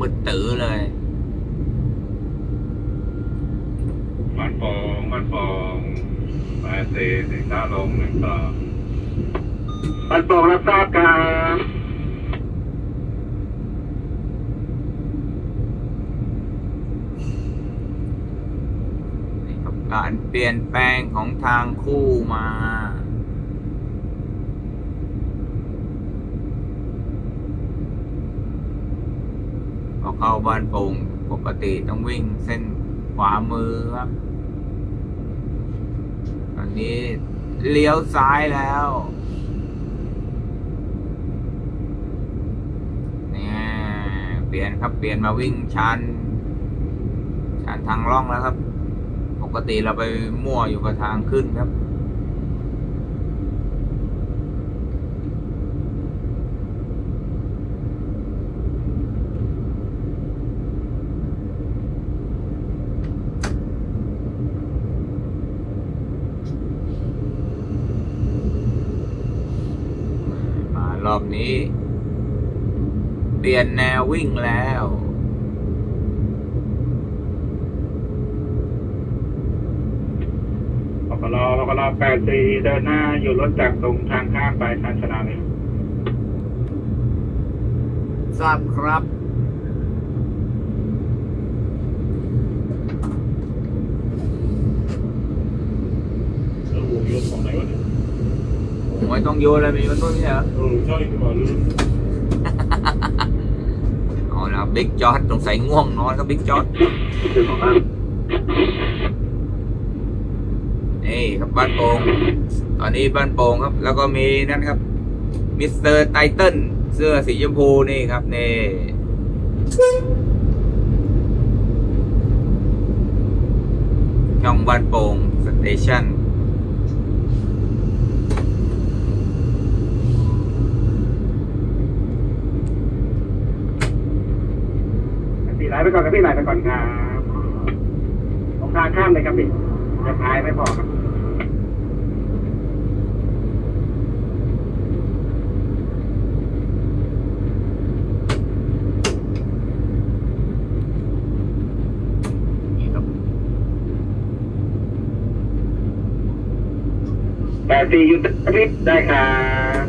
บ้านโป่งมืดตื้อเลยมันโป่งมันโป่งแปดสี่สิงห์ลงหนึ่งต่อมันโป่งรับทราบครับนี่ครับการเปลี่ยนแปลงของทางคู่มาพอ เข้าบ้านโป่งปกติต้องวิ่งเส้นขวามือครับ ตอนนี้เลี้ยวซ้ายแล้วเนี่ยเปลี่ยนครับเปลี่ยนมาวิ่งชันชันทางล่องแล้วครับ ปกติเราไปมั่วอยู่กับทางขึ้นครับ มาร อบนี้เปลี่ยนแนววิ่งแล้วปปลปปลแปดสี่เดินหน้าอยู่รถจากตรงทางข้ามไปทันชนะเลยทราบครับแล้ววงยศของไหนวะเนี่ย ผมไม่ต้องโยนอะไรมีมันต้นไม่ใช่เหรอเออใช่ขึ้นมาลืมเอาแล้วบิ๊กจอดสงสัยง่วงนอนก็บิ๊กจอดคือของอันนี่ครับบ้านโป่งตอนนี้บ้านโป่งครับ แล้วก็มีนั่นครับมิสเตอร์ไตเติ้ลเสื้อสีชมพูนี่ครับนี่ช่องบ้านโป่งสเตชัน สี่ไหลไป ก่อนครับพี่ไหลไปก่อนครับตรงทางข้ามเลยครับพี่จะพายไม่พอครับแปดสี่ยุทธพิษได้ครับ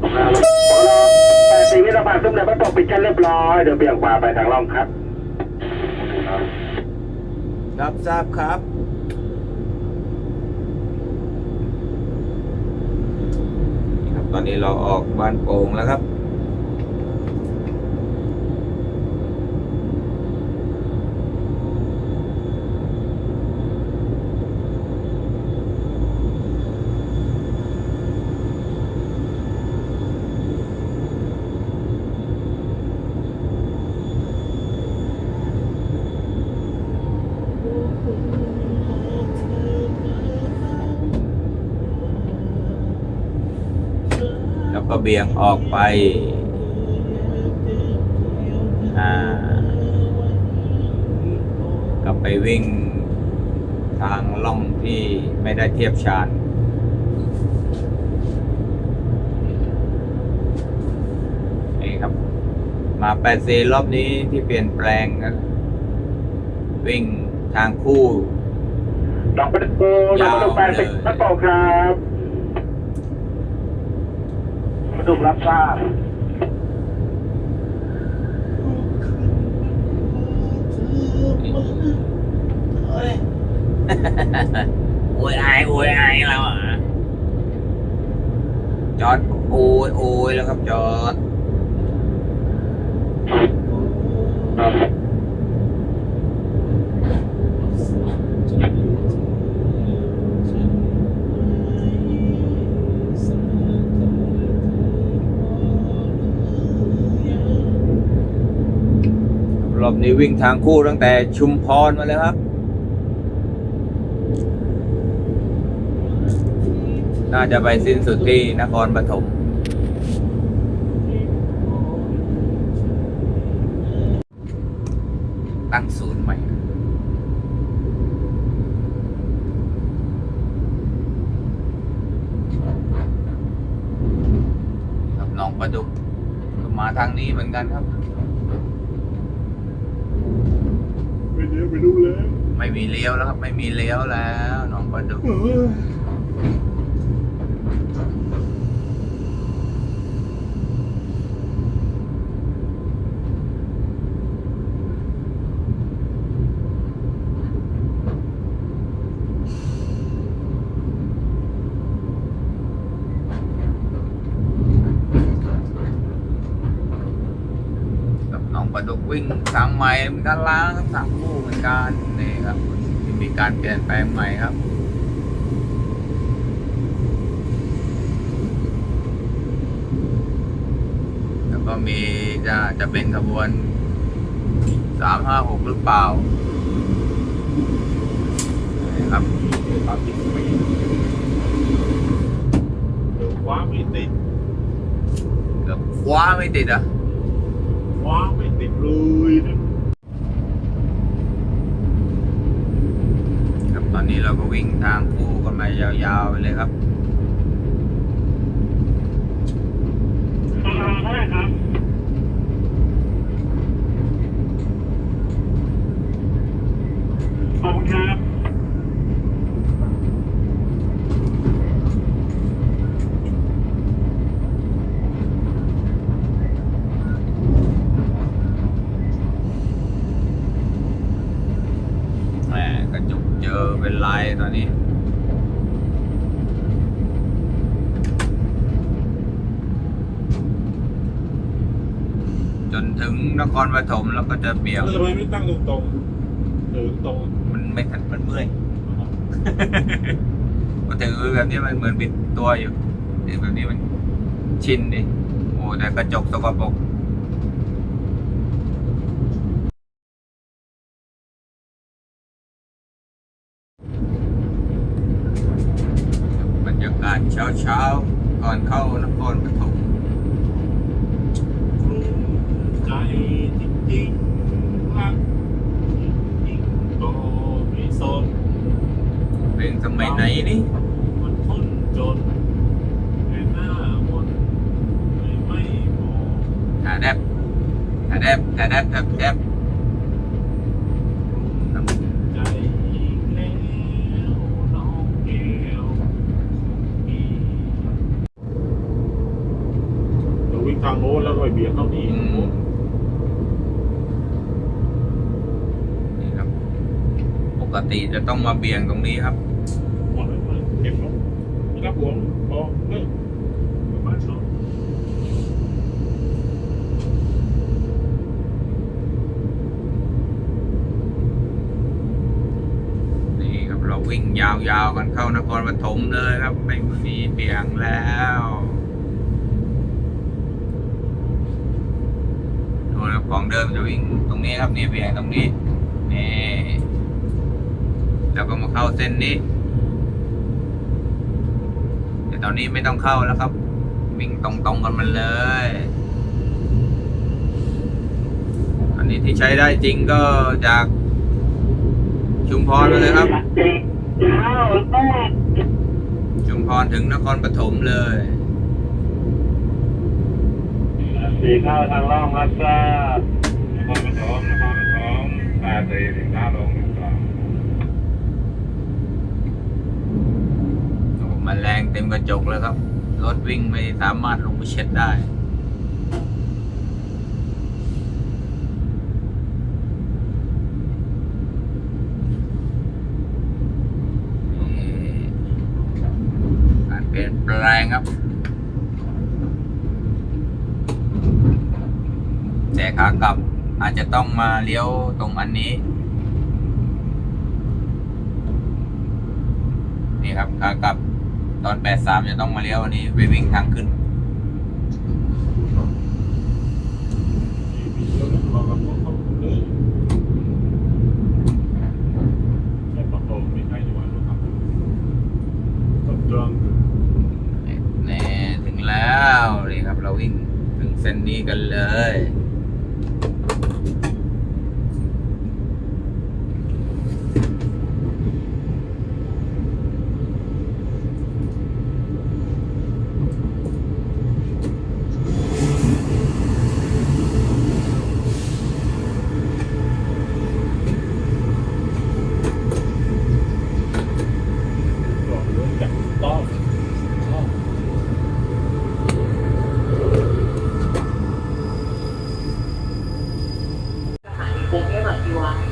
ขอรอแปดสี่วิรบาทซุ้มเดินประต กปิดชั้นเรียบร้อย เดี๋ยวเบี่ยงขวาไปทางล่องครับ รับทราบครับ นี่ครับ ตอนนี้เราออกบ้านโป่งแล้วครับ เบี่ยงออกไปกลับไปวิ่งทางล่องที่ไม่ได้เทียบชานนี่ครับ มาแปดเซรอบนี้ที่เปลี่ยนแปลงนะวิ่งทางคู่ดอกประตูดอกประตูแปดสิบประตกครับ ประตูรับทราบโอ้ยอายโอ้ยอายแล้วอะจอดโอ้ยโอ้ยแล้วครับจอด นี้วิ่งทางคู่ตั้งแต่ชุมพรมาเลยครับ น่าจะไปสิ้นสุดที่นครปฐมตั้งศูนย์ใหม่กับหนองประดุกมาทางนี้เหมือนกันครับ ไปเดี๋ยวไปดูแล้ว ไม่มีเลี้ยวแล้วครับ ไม่มีเลี้ยวแล้วหนองประดุก เออ กับหนองประ ดุกวิ่งทางใหม่เหมือนกันล้างทั้งสามคู่เหมือนกันนี่ครับที่มีการเปลี่ยนแปลงใหม่ครับแล้วก็มีจะจะเป็นขบวนสามห้าหกหรือเปล่านี่ครับตามจริงไม่เดี๋ยวคว้าไม่ติดเกือบคว้าไม่ติดอะคว้าไม่ติด เลยเนี่ยครับตอนนี้เราก็วิ่งทางคู่กันมายาวๆไปเลยครับราคาเท่าไหร่ครับขอบคุณครับ แหมกระจุกเจอเป็นลายตอนนี้ จน ถึงนครปฐมแล้วก็จะเบี่ยงทำไมไม่ตั้งตรงตรงๆเดินตรงมันไม่ทันมันเมื่อยพอถือแบบนี้มันเหมือนบิดตัวอยู่ถือแบบนี้มันชินดิโอ้แต่กระจกสกปรกบรรยากาศเช้าเช้าๆก่อนเข้านครปฐม กลุ้มใจจริงๆรักจริงๆก็ไม่สนเป็นสมัยไหนนี่มันคนจนแต่หน้ามนต์ไม่ไม่มองถ่าแดบถ่าแดบถ่าแดบแดบแดบใจอีกแล้วน้องแก้วอีเราวิ่งทางโน้นแล้วก็ไปเบียดเข้านี่ อืมนี่ครับ ป กติจะต้องมาเบี่ยงตรงนี้ครับนี่ครับเราวิ่งยาวๆกันเข้านครปฐมเลยครับ ไม่มีเบี่ยงแล้วดูนะครับของเดิมจะวิ่งตรงนี้ครับนี่เบี่ยงตรงนี้นี่ แล้วก็มาเข้าเส้นนี้ แต่ตอนนี้ไม่ต้องเข้าแล้วครับ วิ่งตรงๆกันมันเลย อันนี้ที่ใช้ได้จริงก็จากชุมพรไปเลยครับ ชุมพรถึงนครปฐมเลยสี่เข้าทางล่องครับจ้านครปฐมนครปฐมแปดสี่สิบห้าลงหนึ่งสอง โอ้โหมันแรงเต็มกระจกเลยครับ รถวิ่งไม่สามารถลงไปเช็ดได้นี่การเปลี่ยนแปลงครับ แต่ขากลับอาจจะต้องมาเลี้ยวตรงอันนี้ นี่ครับขากลับ อน 83 จะต้องมาเลี้ยววันนี้ไปวิ่งทางขึ้น มีเยอะนะเรากับพวกเขาเลยแค่ประโคมไม่ใช่จังหวะรู้ครับต้นเดือน แน่ถึงแล้วนี่ครับ เราวิ่งถึงเส้นนี้กันเลย จากต้องต้อง สถานีกรุงเทพอภิวัฒน์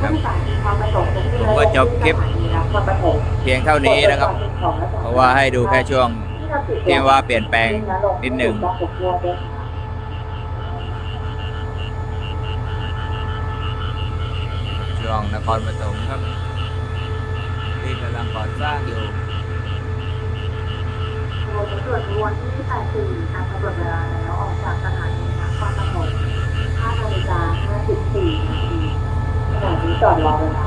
ครั ผู้ บ โดยสารมีความประสงค์ จบคลิปเพียงเท่านี้นะครับ เพราะว่าให้ดูแค่ช่วงที่ว่าเปลี่ยนแปลงนิดหนึ่งช่วงนครปฐมครับที่กำลังก่อสร้างอยู่รถตรวจวันที่84ตามกำหนดเวลาแล้วออกจากสถานีนครปฐม5นาฬิกา54นาทีขณะนี้จอดรอเวลา